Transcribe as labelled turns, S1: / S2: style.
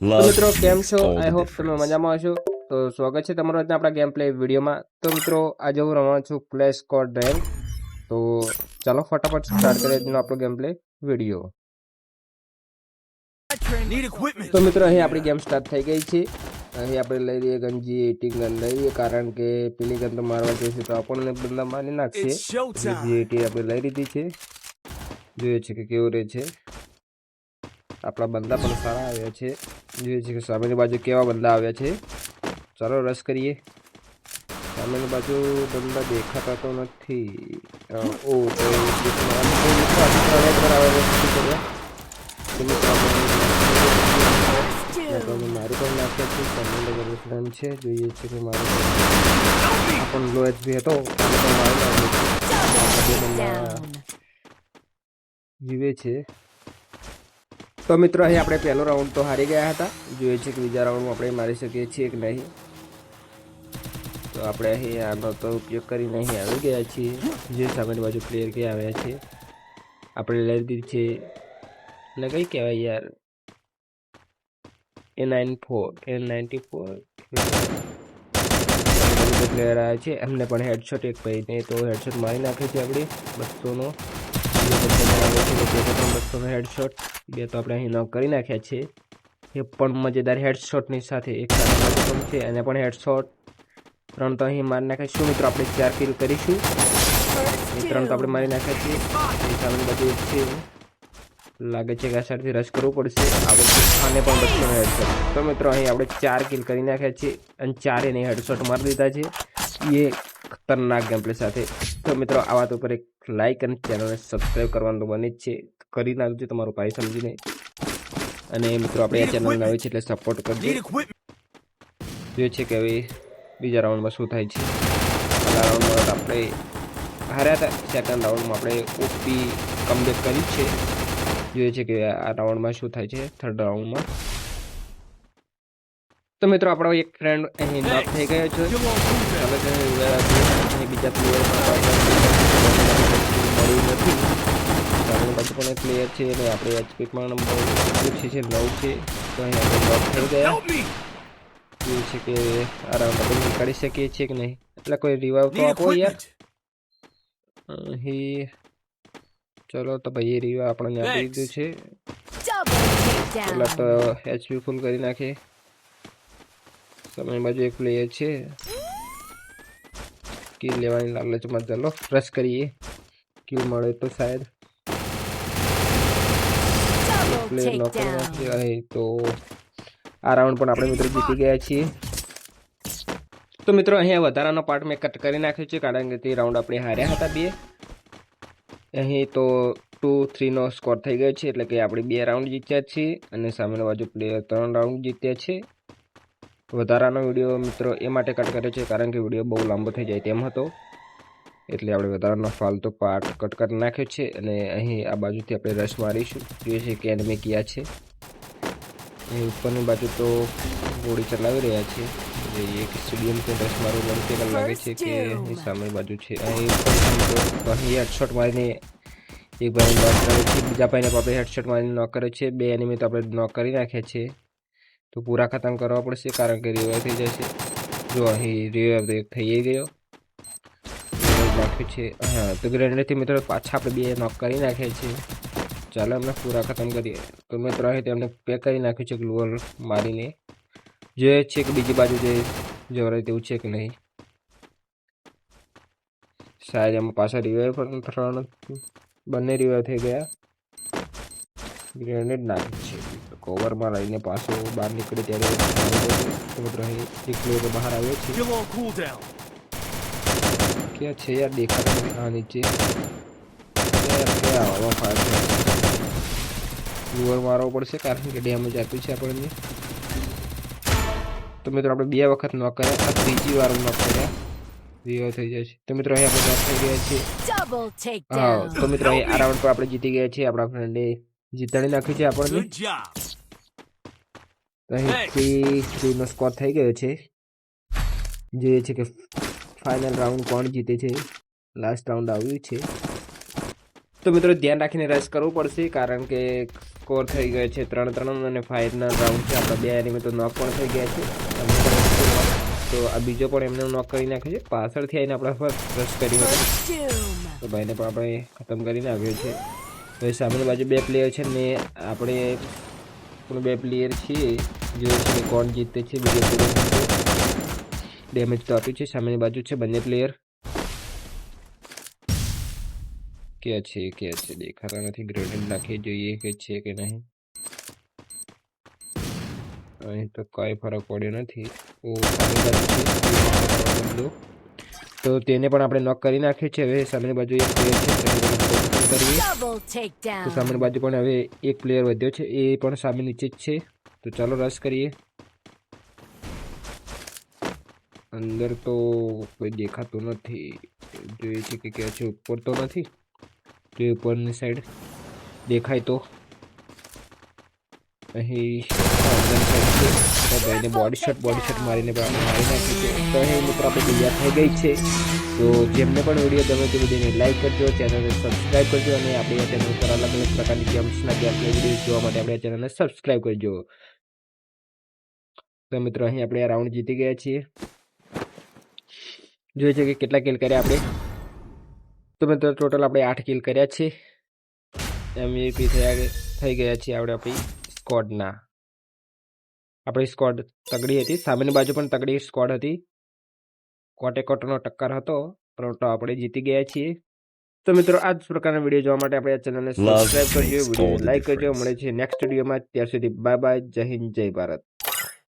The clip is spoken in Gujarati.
S1: મિત્રો કેમ છો? આઈ હોપ તમે મજામાં હશો. તો સ્વાગત છે તમારું આજના આપણા ગેમ પ્લે વિડીયોમાં. તો મિત્રો આજે હું રમવા છું પ્લે સ્કોડ રેન્ક તો ચાલો ફટાફટ સ્ટાર્ટ કરીએ આજનો આપણો ગેમ પ્લે વીડિયો તો મિત્રો અહીં આપણી ગેમ સ્ટાર્ટ થઈ ગઈ છે. અહીં આપણે લઈ લઈએ ગંજી એટી ગન લઈ લઈએ કારણ કે પેલી ગન તો મારવા જઈશું તો આપણને બંદા મારી નાખશે. ગંજી એટી આપણે લઈ લીધી છે જોઈએ છે કે કેવું રહે છે. આપણા બંદા પણ સારા આવ્યા છે. જોઈએ છે કે સામેની બાજુ કેવા બંદા આવ્યા છે. ચાલો રસ કરીએ. સામેની બાજુ બંદા દેખાતા તો નથી. ઓ તો મારી પણ નાખ્યા છે સામેનો બધો છે. જોઈએ છે કે મારો પણ લો એચપી હતો. જીવે છે. તો મિત્રો, અહીં આપણે પહેલો રાઉન્ડ તો હારી ગયા હતા. જોઈએ છે કે બીજા રાઉન્ડમાં આપણે મારી શકીએ છીએ કે નહીં. તો આપણે અહીં આનો તો ઉપયોગ કરીને અહીં આવી ગયા છીએ. જે સામેની બાજુ પ્લેયર કે આવ્યા છે. આપણે લઈ લીધી છે. એટલે કઈ કહેવાય યાર? A nine four a ninety four player આવ્યા છે. એમને પણ હેડશોટ એક ભાઈને તો હેડશોટ મારી નાખે છે આપણે બસોનો બસોનો હેડશોટ બે તો આપણે અહીં નોક કરી નાખ્યા છે. એ પણ મજેદાર હેડશોટની સાથે એક છે એને પણ હેડશોટ ત્રણ તો અહીં મારી નાખ્યા શું મિત્રો આપણે ચાર કિલ કરીશું? એ ત્રણ તો આપણે મારી નાખ્યા છીએ એ સામે બધું છે. લાગે છે કે આ સાઈડથી રશ કરવું પડશે. આપણે આને પણ બસોનો હેડશોટ તો મિત્રો અહીં આપણે ચાર કિલ કરી નાખ્યા છે અને ચારે ને હેડશોટ મારી દીધા છે. એ ખતરનાક ગેમપ્લે સાથે. તો મિત્રો આ વાત ઉપર એક લાઇક અને ચેનલને સબસ્ક્રાઈબ કરવાનું બને જ છે. કરી નાખજો તમારો ભાઈ સમજીને. અને મિત્રો આપણે આ ચેનલ નવી છે એટલે સપોર્ટ કરજો. જોઈએ છે કે હવે બીજા રાઉન્ડમાં શું થાય છે. પહેલા રાઉન્ડમાં આપણે હાર્યા હતા સેકન્ડ રાઉન્ડમાં આપણે ઓપી કમબેક કરી છે. જોઈએ છે કે આ રાઉન્ડમાં શું થાય છે થર્ડ રાઉન્ડમાં તો મિત્રો આપણો એક ફ્રેન્ડ અહીં નોક થઈ ગયો છે. બીજા પ્લેયર મળ્યું નથી. સામેની બાજુ પણ પ્લેયર છે અને આપણે એચપી પણ ઓછી છે નવ છે. તો અહીં આપણે લોક થઈ ગયા. એ છે કે આ રાઉન્ડ આપણે નીકાળી શકીએ છીએ કે નહીં? એટલે કોઈ રિવાઇવ તો આપો યાર. અહીં ચલો તો ભાઈ એ રિવાઇવ આપણને આપી દીધું છે. પેલા તો એચપી ફૂલ કરી નાખે સામેની બાજુ એક પ્લેયર છે. કિલ લેવાની લાલચમાં ચાલો રશ કરીએ. કિલ મળે તો શાયદ. પ્લેયર નોક કરી અહીં તો આ રાઉન્ડ પણ આપણે મિત્રો જીતી ગયા છીએ. તો મિત્રો અહીંયા વધારાનો પાર્ટ મેં કટ કરી નાખ્યો છે કારણ કે તે રાઉન્ડ આપણે હાર્યા હતા બે. અહીં તો ટુ થ્રીનો સ્કોર થઈ ગયો છે એટલે કે આપણે બે રાઉન્ડ જીત્યા છીએ અને સામેનો બાજુ પ્લેયર ત્રણ રાઉન્ડ જીત્યા છે. વધારાનો વીડિયો મિત્રો એ માટે કટ કર્યો છે કારણ કે વીડિયો બહુ લાંબો થઈ જાય તેમ હતો. એટલે આપણે વધારાનો ફાલતો પાર્ટ કટ કરી નાખ્યો છે અને અહીં આ બાજુથી આપણે રસ મારીશું. જોઈએ છે કે એનમી ક્યાં છે. અહીં ઉપરની બાજુ તો ગોળી ચલાવી રહ્યા છે. જોઈએ કે સ્ટેડિયમથી રસ મારવું એવું લાગે છે કે અહીં સામે બાજુ છે. અહીં અહીં હેડશોટ મારીને એક ભાઈ નોક કરે છે. બીજા ભાઈને પણ આપણે હેડશોટ મારીને નોક કરે છે. બે એનિમી તો આપણે નોક કરી નાખ્યા છે. તો પૂરા ખતમ કરવા પડશે કારણ કે રિવાઈવ થઈ જશે. જો અહીં રિવાઈવ થઈ ગયો. નાખ્યું છે. હા, તો ગ્રેનેડથી મિત્રો પાછા આપણે બે નોક કરી નાખ્યા છે ચાલો એમને પૂરા ખતમ કરીએ. તો મિત્રો અહીં તેમને પેક કરી નાખ્યું છે ગ્લોઅર મારીને. જોઈએ છે કે બીજી બાજુ જે જવરાય તેવું છે કે નહીં? શાયદ એમાં પાછા રિવાઈવ પણ ત્રણ બંને રિવાઈવ થઈ ગયા. ગ્રેનેડ નાખી છે. કવરમાં રહીને પાછો બહાર નીકળે ત્યારે મિત્રો અહીં બહાર આવ્યો છે. ક્યાં છે યાર દેખાતો નથી આ નીચે ક્યાં ક્યાં ફાયર લુઅર મારવો પડશે કારણ કે ડેમેજ આપ્યું છે આપણને તો મિત્રો આપણે બે વખત ન કર્યા આ ત્રીજી વાર ન કર્યા વિવો થઈ જાય છે તો મિત્રો અહીં આપણે થઈ ગયા છીએ હા તો મિત્રો અહીં આ રાઉન્ડ પર આપણે જીતી ગયા છીએ આપણા ફ્રેન્ડે જીતાડી નાખ્યું છે આપણને। અહીંથી થ્રીનો સ્કોર થઈ ગયો છે। જોઈએ છે કે ફાઇનલ રાઉન્ડ કોણ જીતે છે? લાસ્ટ રાઉન્ડ આવ્યું છે. તો મિત્રો, ધ્યાન રાખીને રસ કરવું પડશે, કારણ કે સ્કોર થઈ ગયો છે ત્રણ ત્રણ અને ફાઇનલ રાઉન્ડ છે. આપણા બે એનિમી તો નોક પણ થઈ ગયા છે. તો આ બીજો પણ એમને નોક કરી નાખ્યો છે. પાછળથી આવીને આપણા પર રસ કર્યું હતું. તો ભાઈને પણ આપણે ખતમ કરીને આવ્યો છે. હવે સામેની બાજુ બે પ્લેયર છે ને આપણે પણ બે પ્લેયર છીએ. જોઈએ છે કે કોણ જીતે છે બીજો પ્લેયર ડેમેજ તો આપ્યું છે. સામેની બાજુ છે બંને પ્લેયર ક્યાં છે ક્યાં છે? દેખાતા નથી. ગ્રેનેડ નાખી જોઈએ કે છે કે નહીં? અહીં તો કઈ ફરક પડ્યો નથી. ઓ સામેની બાજુ છે. તો તેને પણ આપણે નોક કરી નાખ્યો છે. હવે સામેની બાજુ એક પ્લેયર છે. તો. સામેની બાજુ પણ હવે એક પ્લેયર વધ્યો છે. એ પણ સામે નીચે જ છે. તો ચાલો રસ કરીએ. અંદર તો કોઈ દેખાતું નથી. જોઈએ છે કે ક્યાં છે, ઉપર તો નથી? જો ઉપરની સાઈડ દેખાય તો? અહીં બોડી શોટ બોડી શોટ મારીને મારી નાખી છે. તો અહીં મિત્રો આપણે તૈયાર થઈ ગઈ છે. તો જેમને પણ વીડિયો ગમે તે વિડીયોને લાઈક કરજો ચેનલને સબસ્ક્રાઈબ કરજો અને આપણે ચેનલ પર અલગ અલગ પ્રકારની ગેમ્સના ગેમ્સના વીડિયો જોવા માટે આપણે ચેનલને સબસ્ક્રાઈબ કરજો. તો મિત્રો અહીં આપણે રાઉન્ડ જીતી ગયા છીએ. જોઈએ છે કે કેટલા કિલ કર્યા આપણે. તો મિત્રો ટોટલ આપણે આઠ કિલ કર્યા છે. એમવીપી થયા થઈ ગયા છીએ આપણે આપણી સ્કોડના આપણી સ્કોડ તગડી હતી. સામેની બાજુ પણ તગડી સ્કોડ હતી. કોટે કોટનો ટક્કર હતો પરંતુ આપણે જીતી ગયા છીએ. તો મિત્રો આ જ પ્રકારના વીડિયો જોવા માટે આપણે આ ચેનલને સબસ્ક્રાઈબ કરજો
S2: the
S1: લાઈક કરજો. મળે છે નેક્સ્ટ વિડીયોમાં ત્યાર સુધી બાય બાય જય હિન્દ જય ભારત.